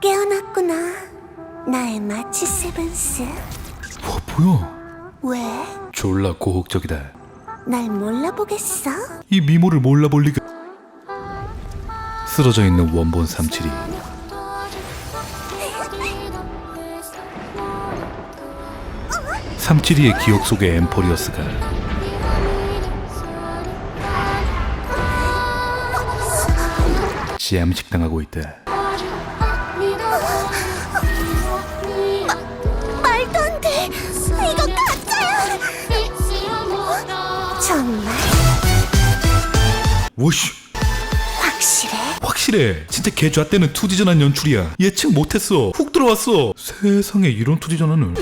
깨어났구나. 나의 마치 세븐스. 와 뭐야 왜? 졸라 고혹적이다 날 몰라보겠어? 이 미모를 몰라볼 리가 쓰러져 있는 원본 삼칠이 삼칠이의 기억 속의 엠포리어스가 지암식당하고 있다 이거 가짜야! 어? 정말? 오씨 확실해? 진짜 개좌 때는 투지 전환 연출이야. 예측 못했어. 훅 들어왔어. 세상에 이런 투지 전환을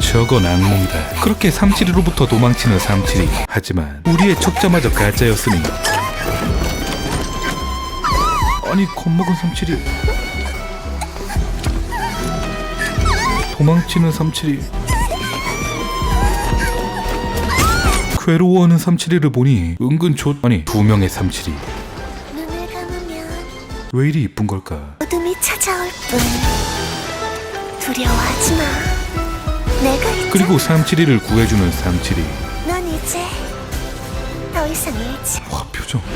저건 악몽이다. 그렇게 삼칠이로부터 도망치는 삼칠이. 하지만 우리의 척자마저 가짜였으니 아니 겁먹은 삼칠이. 도망치는 삼칠이. 괴로워하는 삼칠이를 보니 은근 좋 아니 두 명의 삼칠이 눈을 감으면 왜 이리 이쁜 걸까 어둠이 찾아올 뿐. 두려워하지 마. 내가 있잖아. 그리고 삼칠이를 구해주는 삼칠이 넌 이제 더 이상 잃지. 와 표정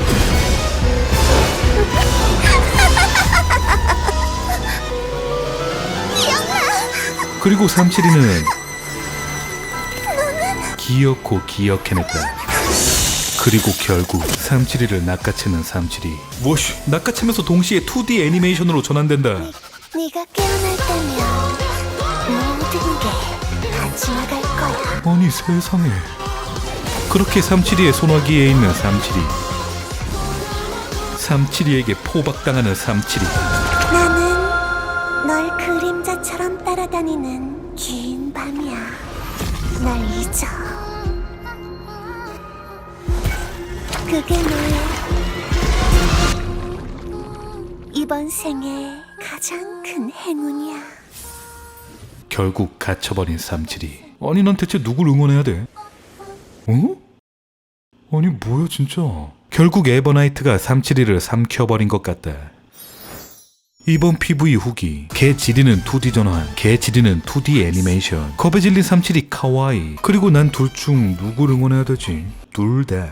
그리고 삼칠이는 기어코 기억해냈다 그리고 결국 삼칠이를 낚아채는 삼칠이 워쉬 낚아채면서 동시에 2D 애니메이션으로 전환된다 네가 깨어날 때면 모든 게다 지나갈 거야. 아니 세상에 그렇게 삼칠이의 소나기에 있는 삼칠이 삼칠이에게 포박당하는 삼칠이 나는 널 그림자처럼 따라다니는 긴 밤이야. 날 잊어. 그게 너의 이번 생의 가장 큰 행운이야. 결국 갇혀버린 삼칠이 아니 난 대체 누굴 응원해야 돼? 어? 아니 뭐야 진짜 결국 에버나이트가 삼칠이를 삼켜버린 것 같다 이번 PV 후기 개 지리는 2D 전환 개 지리는 2D 애니메이션 겁에 질린 삼칠이 카와이 그리고 난 둘 중 누굴 응원해야 되지? 둘 다